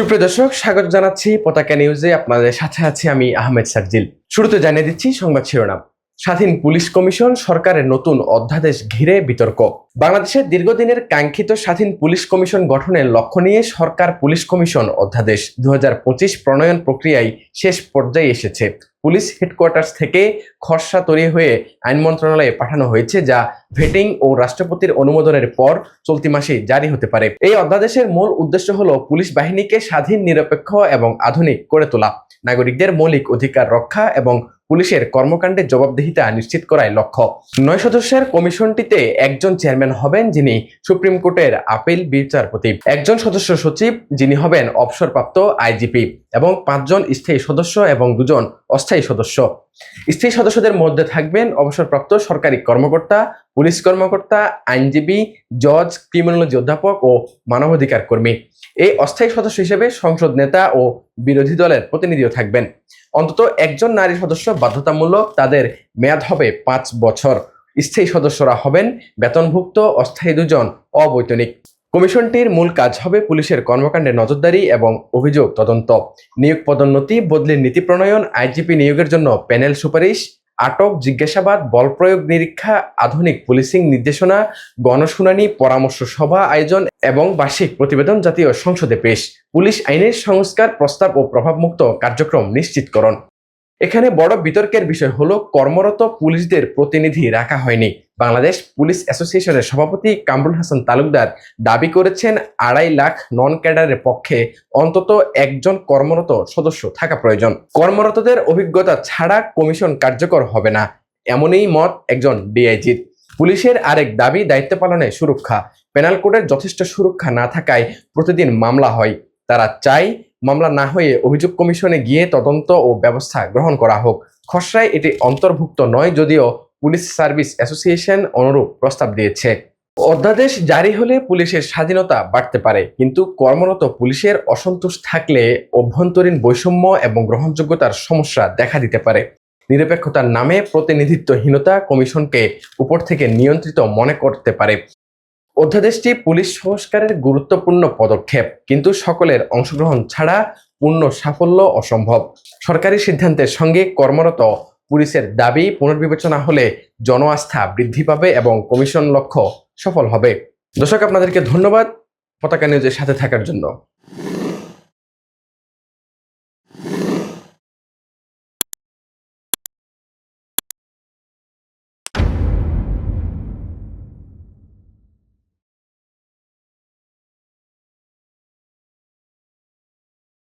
সুপ্রিয় দর্শক, স্বাগত জানাচ্ছি পতাকা নিউজে। আপনাদের সাথে আছি আমি আহমেদ সার্জিল শুরুতে জানিয়ে দিচ্ছি সংবাদ শিরোনাম। স্বাধীন পুলিশ কমিশন সরকারের নতুন অধ্যাদেশ ঘিরে বিতর্ক। বাংলাদেশের দীর্ঘদিনের কাঙ্ক্ষিত স্বাধীন পুলিশ কমিশন গঠনের লক্ষ্য নিয়ে সরকার পুলিশ কমিশন অধ্যাদেশ দু হাজার পঁচিশ প্রণয়ন প্রক্রিয়ায় শেষ পর্যায়ে এসেছে। পুলিশ হেডকোয়ার্টার্স থেকে খসড়া তৈরি হয়ে আইন মন্ত্রণালয়ে পাঠানো হয়েছে, যা ভেটিং ও রাষ্ট্রপতির অনুমোদনের পর চলতি মাসে জারি হতে পারে। এই অধ্যাদেশের মূল উদ্দেশ্য হলো পুলিশ বাহিনীকে স্বাধীন, নিরপেক্ষ এবং আধুনিক করে তোলা। নাগরিকদের মৌলিক অধিকার রক্ষা এবং পুলিশের কর্মকাণ্ডে জবাবদিহিতা নিশ্চিত করাই লক্ষ্য। নয় সদস্যের কমিশনটিতে একজন চেয়ারম্যান হবেন, যিনি সুপ্রিম কোর্টের আপিল বিচারপতি। একজন সদস্য সচিব, যিনি হবেন অবসরপ্রাপ্ত আইজিপি। এবং পাঁচজন স্থায়ী সদস্য এবং দুজন অস্থায়ী সদস্য। স্থায়ী সদস্যদের মধ্যে থাকবেন অবসরপ্রাপ্ত সরকারি কর্মকর্তা, পুলিশ কর্মকর্তা, আইনজীবী, জজ ক্রিমিনোলজি অধ্যাপক ও মানবাধিকার কর্মী। এই অস্থায়ী সদস্য হিসেবে সংসদ নেতা ও বিরোধী দলের প্রতিনিধিও থাকবেন। অন্তত একজন নারী সদস্য বাধ্যতামূলক তাদের মেয়াদ হবে পাঁচ বছর। স্থায়ী সদস্যরা হবেন বেতনভুক্ত অস্থায়ী দুজন অবৈতনিক। কমিশনটির মূল কাজ হবে পুলিশের কর্মকাণ্ডে নজরদারি এবং অভিযোগ তদন্ত। নিয়োগ পদোন্নতি, বদলির নীতি প্রণয়ন আইজিপি নিয়োগের জন্য প্যানেল সুপারিশ, আটক, জিজ্ঞাসাবাদ, বল প্রয়োগ নিরীক্ষা, আধুনিক পুলিশিং নির্দেশনা, গণশুনানি, পরামর্শ সভা আয়োজন এবং বার্ষিক প্রতিবেদন জাতীয় সংসদে পেশ। পুলিশ আইনের সংস্কার, প্রস্তাব ও প্রভাবমুক্ত কার্যক্রম নিশ্চিতকরণ। এখানে বড় বিতর্কের বিষয় হলো কর্মরত পুলিশদের প্রতিনিধি রাখা হয়নি। বাংলাদেশ পুলিশ অ্যাসোসিয়েশনের সভাপতি কামরুল হাসান তালুকদার দাবি করেছেন, আড়াই লাখ নন ক্যাডারের পক্ষে অন্তত একজন কর্মরত সদস্য থাকা প্রয়োজন। কর্মরতদের অভিজ্ঞতা ছাড়া কমিশন কার্যকর হবে না, এমনই মত একজন ডিআইজির। পুলিশের আরেক দাবি দায়িত্ব পালনে সুরক্ষা, পেনাল কোডের যথেষ্ট সুরক্ষা না থাকায় প্রতিদিন মামলা হয়। তারা চায় মামলা না হয়ে অভিযোগ কমিশনে গিয়ে তদন্ত ও ব্যবস্থা গ্রহণ করা হোক। খসড়ায় এটি অন্তর্ভুক্ত নয়, যদিও পুলিশ সার্ভিস অ্যাসোসিয়েশন অনুরূপ প্রস্তাব দিয়েছে। অধ্যাদেশ জারি হলে পুলিশের স্বাধীনতা বাড়তে পারে, কিন্তু কর্মরত পুলিশের অসন্তোষ থাকলে অভ্যন্তরীণ বৈষম্য এবং গ্রহণযোগ্যতার সমস্যা দেখা দিতে পারে। নিরপেক্ষতার নামে প্রতিনিধিত্বহীনতা কমিশনকে উপর থেকে নিয়ন্ত্রিত মনে করতে পারে। অধ্যাদেশটি পুলিশ সংস্কারের গুরুত্বপূর্ণ পদক্ষেপ, কিন্তু সকলের অংশগ্রহণ ছাড়া পূর্ণ সাফল্য অসম্ভব। সরকারি সিদ্ধান্তের সঙ্গে কর্মরত পুলিশের দাবি পুনর্বিবেচনা হলে জন আস্থা বৃদ্ধি পাবে এবং কমিশন লক্ষ্য সফল হবে। দর্শক, আপনাদেরকে ধন্যবাদ। পতাকা নিউজের সাথে থাকার জন্য।